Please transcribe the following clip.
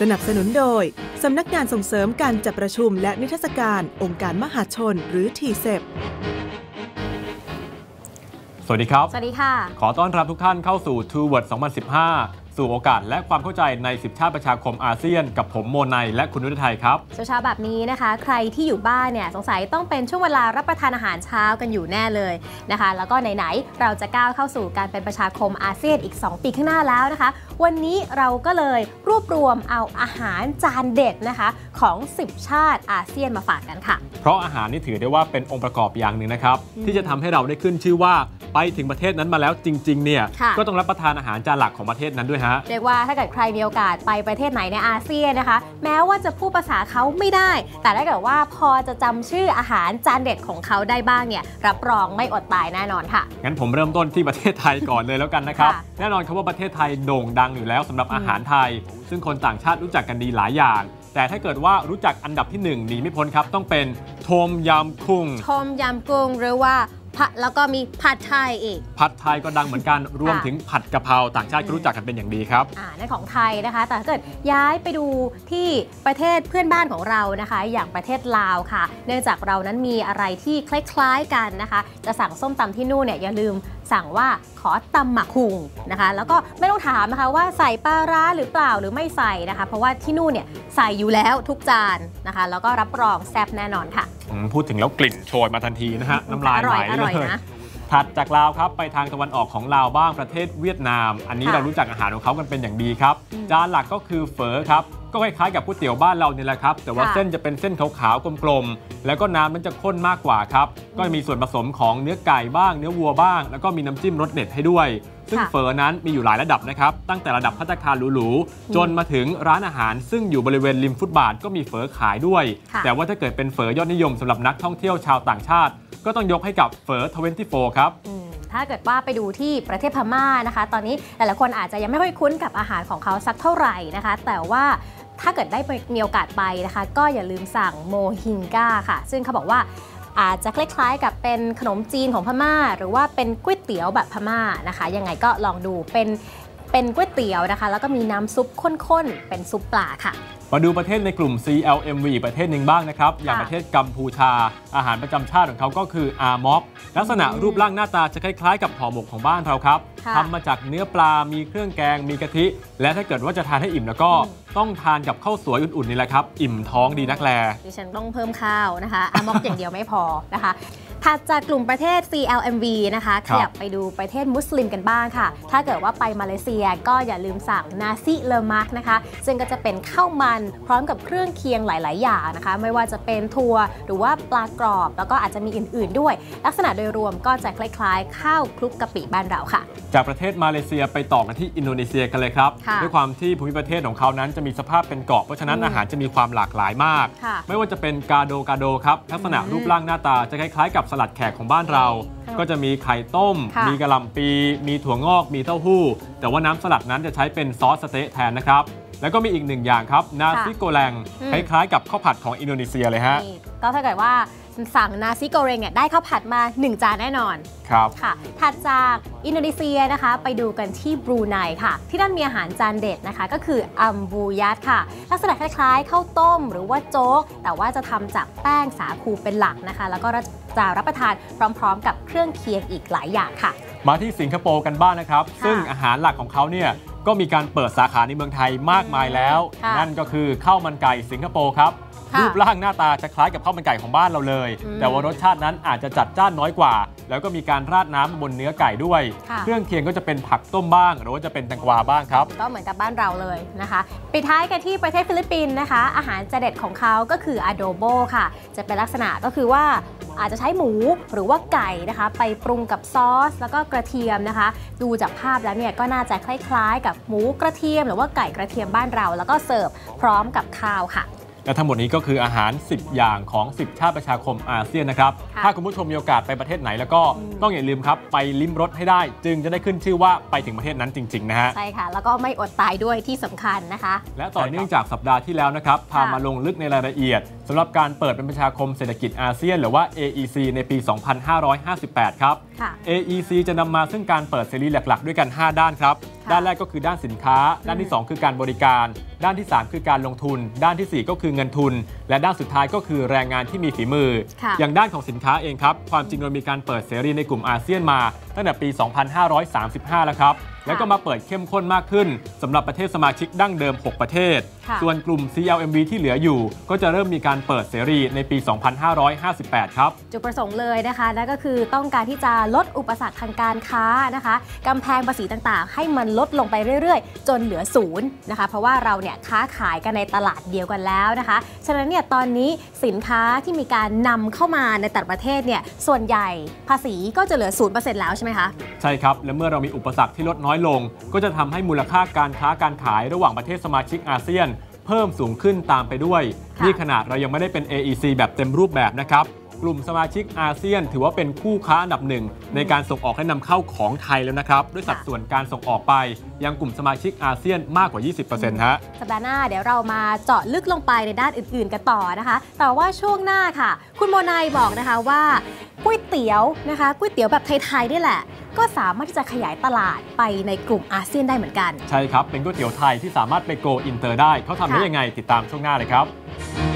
สนับสนุนโดย สำนักงานส่งเสริมการจัดประชุมและนิทรรศการองค์การมหาชนหรือทีเซสวัสดีครับ สวัสดีค่ะ ขอต้อนรับทุกท่านเข้าสู่ Two Word 2015 สู่โอกาสและความเข้าใจใน 10 ชาติประชาคมอาเซียน กับผมโมไนและคุณนุชไทยครับเช้าๆแบบนี้นะคะ ใครที่อยู่บ้านเนี่ยสงสัยต้องเป็นช่วงเวลารับประทานอาหารเช้ากันอยู่แน่เลยนะคะ แล้วก็ไหนๆเราจะก้าวเข้าสู่การเป็นประชาคมอาเซียนอีก 2 ปีข้างหน้าแล้วนะคะ วันนี้เราก็เลยรวบรวมเอาอาหารจานเด็ดนะคะของ 10 ชาติอาเซียนมาฝากกันค่ะ เพราะอาหารนี่ถือได้ว่าเป็นองค์ประกอบอย่างหนึ่งนะครับอืมที่จะทำให้เราได้ขึ้นชื่อว่า ไปถึงประเทศนั้นมาแล้วจริงๆเนี่ยค่ะก็ต้องรับประทานอาหารจานหลักของประเทศนั้นด้วยฮะเรียกว่าถ้าเกิดใครมีโอกาสไปประเทศไหนในอาเซียนนะคะ แม้ว่าจะพูดภาษาเขาไม่ได้ แต่ถ้าเกิดว่าพอจะจำชื่ออาหารจานเด็ดของเขาได้บ้างเนี่ยรับรองไม่อดตายแน่นอนค่ะงั้นผมเริ่มต้นที่ประเทศไทยก่อนเลยแล้วกันนะครับค่ะแน่นอนครับว่าประเทศไทยโด่งดังอยู่แล้วสำหรับอาหารไทย ซึ่งคนต่างชาติรู้จักกันดีหลายอย่างแต่ถ้าเกิดว่ารู้จักอันดับที่หนึ่งหนีไม่พ้นครับ ต้องเป็นโทมยำคุงชมยำกุ้งหรือว่าผัด แล้วก็มีผัดไทยอีก ผัดไทยก็ดังเหมือนกันรวมถึงผัดกะเพราต่างชาติก็รู้จักกันเป็นอย่างดีครับอ่านั่นของไทยนะคะ แต่ถ้าเกิดย้ายไปดูที่ประเทศเพื่อนบ้านของเรานะคะ อย่างประเทศลาวค่ะ เนื่องจากเรานั้นมีอะไรที่คล้ายๆกันนะคะ จะสั่งส้มตำที่นู่นเนี่ยอย่าลืมสั่งว่าขอตำหมักคุงนะคะ แล้วก็ไม่ต้องถามนะคะว่าใส่ปลาร้าหรือเปล่าหรือไม่ใส่นะคะ เพราะว่าที่นู่นเนี่ยใส่อยู่แล้วทุกจานนะคะ แล้วก็รับรองแซ่บแน่นอนค่ะอืม พูดถึงแล้วกลิ่นโชยมาทันทีนะฮะน้ำลายอไหร่ลอยอร่อยเลยนะถัดจากลาวครับไปทางตะวันออกของลาวบ้างประเทศเวียดนาม อันนี้ค่ะเรารู้จักอาหารของเขากันเป็นอย่างดีครับอืมจานหลักก็คือเฝอครับ ก็คล้ายๆกับก๋วยเตี๋ยวบ้านเราเนี่ยแหละครับ แต่ว่าค่ะ เส้นจะเป็นเส้นขาวๆกลมๆ แล้วก็น้ำมันจะข้นมากกว่าครับ ก็มีส่วนผสมของเนื้อไก่บ้าง เนื้อวัวบ้าง แล้วก็มีน้ำจิ้มรสเด็ดให้ด้วย ซึ่งค่ะเฝอนั้นมีอยู่หลายระดับนะครับ ตั้งแต่ระดับพัตตาคารหรูๆ จนมาถึงร้านอาหาร ซึ่งอยู่บริเวณริมฟุตบาทก็มีเฝอขายด้วย ค่ะ แต่ว่าถ้าเกิดเป็นเฝอยอดนิยมสำหรับนักท่องเที่ยวชาวต่างชาติ ก็ต้องยกให้กับเฝอ24ครับ อืมถ้าเกิดว่าไปดูที่ประเทศพม่านะคะ ตอนนี้หลายๆคนอาจจะยังไม่ค่อยคุ้นกับอาหารของเขาสักเท่าไหร่นะคะ แต่ว่า ถ้าเกิดได้มีโอกาสไปนะคะ ก็อย่าลืมสั่งโมฮิงกาค่ะ ซึ่งเขาบอกว่าอาจจะคล้ายๆกับเป็นขนมจีนของพม่า หรือว่าเป็นก๋วยเตี๋ยวแบบพม่านะคะ ยังไงก็ลองดูเป็น เป็นก๋วยเตี๋ยวนะคะ แล้วก็มีน้ำซุปข้นๆ เป็นซุปปลาค่ะ มาดูประเทศในกลุ่ม CLMV ประเทศหนึ่งบ้างนะครับ อย่างประเทศกัมพูชา อาหารประจำชาติของเขาก็คืออาม็อกลักษณะรูปร่างหน้าตาจะคล้ายๆ กับห่อหมกของบ้านเราครับค่ะทำมาจากเนื้อปลา มีเครื่องแกง มีกะทิ และถ้าเกิดว่าจะทานให้อิ่มแล้วก็อืมต้องทานกับข้าวสวยอุ่นๆนี่แหละครับ อิ่มท้องดีนักแล ดิฉันต้องเพิ่มข้าวนะคะอามอกอย่างเดียวไม่พอนะคะ ถัดจากกลุ่มประเทศ CLMV นะคะคขรับยับไปดูประเทศมุสลิมกันบ้างค่ะ ถ้าเกิดว่าไปมาเลเซียก็อย่าลืมสั่งนาซิเลอมักนะคะ ซึ่งก็จะเป็นข้าวมันพร้อมกับเครื่องเคียงหลาย ๆ อย่างนะคะ ไม่ว่าจะเป็นถั่วหรือว่าปลากรอบ แล้วก็อาจจะมีอื่น ๆ ด้วย ลักษณะโดยรวมก็จะคล้าย ๆ ข้าวคลุกกะปิบ้านเราค่ะ จากประเทศมาเลเซียไปต่อกันที่อินโดนีเซียกันเลยครับค่ะด้วยความที่ภูมิประเทศของเขานั้นจะมีสภาพเป็นเกาะเพราะฉะนั้นอืมอาหารจะมีความหลากหลายมากค่ะไม่ว่าจะเป็นกาโดกาโดครับลักษณะอืมรูปร่างหน้าตาจะคล้าย ๆ กับสลัดแขกของบ้านเราค่ะก็จะมีไข่ต้ม ค่ะมีกระหล่ำปี มีถั่วงอก มีเต้าหู้ แต่ว่าน้ำสลัดนั้นจะใช้เป็นซอสสเต๊ะแทนนะครับ แล้วก็มีอีกหนึ่งอย่างครับ นาซิโกแลงอืมคล้ายๆกับข้าวผัดของอินโดนีเซียเลยฮะ นี่ก็ถ้าเกิดว่า สั่งนาซิโกเรงเนี่ยได้ข้าวผัดมา 1 จานแน่นอนครับค่ะถัดจากอินโดนีเซียนะคะไปดูกันที่บรูไนค่ะ ที่นั่นมีอาหารจานเด็ดนะคะก็คืออัมบูยัตค่ะ ลักษณะคล้ายๆข้าวต้มหรือว่าโจ๊ก แต่ว่าจะทำจากแป้งสาคูเป็นหลักนะคะ แล้วก็จะรับประทานพร้อมๆ กับเครื่องเคียงอีกหลายอย่างค่ะ มาที่สิงคโปร์กันบ้างนะครับค่ะซึ่งอาหารหลักของเขาเนี่ยก็มีการเปิดสาขาในเมืองไทยมากมายแล้วค่ะนั่นก็คือข้าวมันไก่สิงคโปร์ครับค่ะ รูปร่างหน้าตาจะคล้ายกับข้าวมันไก่ของบ้านเราเลยอืมแต่ว่ารสชาตินั้นอาจจะจัดจ้านน้อยกว่า แล้วก็มีการราดน้ำบนเนื้อไก่ด้วยค่ะเครื่องเคียงก็จะเป็นผักต้มบ้าง หรือว่าจะเป็นแตงกวาบ้างครับ ก็เหมือนกับบ้านเราเลยนะคะ ปิดท้ายกันที่ประเทศฟิลิปปินส์นะคะ อาหารจานเด็ดของเขาก็คือ adobo ค่ะ จะเป็นลักษณะก็คือว่าอาจจะใช้หมูหรือว่าไก่นะคะ ไปปรุงกับซอส แล้วก็กระเทียมนะคะ ดูจากภาพแล้วเนี่ยก็น่าจะคล้ายๆ กับหมูกระเทียม หรือว่าไก่กระเทียมบ้านเรา แล้วก็เสิร์ฟพร้อมกับข้าวค่ะ และทั้งหมดนี้ก็คืออาหาร 10 อย่างของ 10 ชาติประชาคมอาเซียนนะครับค่ะถ้าคุณผู้ชมมีโอกาสไปประเทศไหน แล้วก็อืมต้องอย่าลืมครับ ไปลิ้มรสให้ได้ จึงจะได้ขึ้นชื่อว่าไปถึงประเทศนั้นจริง ๆ นะฮะ ใช่ค่ะ แล้วก็ไม่อดตายด้วยที่สำคัญนะคะ และต่อเนื่องจากสัปดาห์ที่แล้วนะครับ พามาลงลึกในรายละเอียดสำหรับการเปิดเป็นประชาคมเศรษฐกิจอาเซียน หรือว่า AEC ในปี 2558 ครับค่ะ AEC จะนำมาซึ่งการเปิดเสรีหลัก ๆ ด้วยกัน 5 ด้านครับค่ะ ด้านแรกก็คือด้านสินค้า ด้านที่ 2 คือการบริการ ด้านที่ 3 คือการลงทุน ด้านทีสี่4 ก็คือเงินทุน และด้านสุดท้ายก็คือแรงงานที่มีฝีมือค่ะอย่างด้านของสินค้าเองครับ ความจริงเรามีการเปิดเสรีในกลุ่มอาเซียนมาตั้งแต่ปี 2535 แล้วครับ แล้วก็มาเปิดเข้มข้นมากขึ้นสำหรับประเทศสมาชิกดั้งเดิม 6 ประเทศค่ะส่วนกลุ่ม CLMV ที่เหลืออยู่ ก็จะเริ่มมีการเปิดเสรีในปี 2558 ครับ จุดประสงค์เลยนะคะนั่นก็คือต้องการที่จะลดอุปสรรคทางการค้านะคะกำแพงภาษีต่างๆ ให้มันลดลงไปเรื่อยๆ จนเหลือศูนย์นะคะ เพราะว่าเราเนี่ยค้าขายกันในตลาดเดียวกันแล้วนะคะ ฉะนั้นเนี่ยตอนนี้สินค้าที่มีการนำเข้ามาในแต่ละประเทศเนี่ยส่วนใหญ่ภาษีก็จะเหลือศูนย์เปอร์เซ็นต์แล้วใช่ไหมคะ ใช่ครับ และเมื่อเรามีอุปสรรคที่ลดน้อยลง ก็จะทำให้มูลค่าการค้าการขายระหว่างประเทศสมาชิกอาเซียน เพิ่มสูงขึ้นตามไปด้วยค่ะนี่ขนาดเรายังไม่ได้เป็น AEC แบบเต็มรูปแบบนะครับ กลุ่มสมาชิกอาเซียน ถือว่าเป็นคู่ค้าอันดับหนึ่งในการส่งออกและนำเข้าของไทยแล้วนะครับ ด้วยสัดส่วนการส่งออกไป ยังกลุ่มสมาชิกอาเซียนมากกว่า 20%ฮะสัปดาห์หน้าเดี๋ยวเรามาเจาะลึกลงไปในด้านอื่น ๆ กันต่อนะคะ แต่ว่าช่วงหน้าค่ะ คุณโมนายบอกนะคะว่าก๋วยเตี๋ยวนะคะก๋วยเตี๋ยวแบบไทยๆนี่แหละ ก็สามารถที่จะขยายตลาดไปในกลุ่มอาเซียนได้เหมือนกัน ใช่ครับ เป็นก๋วยเตี๋ยวไทยที่สามารถไปโกอินเตอร์ได้เขาทำได้ค่ะยังไงติดตามช่วงหน้าเลยครับ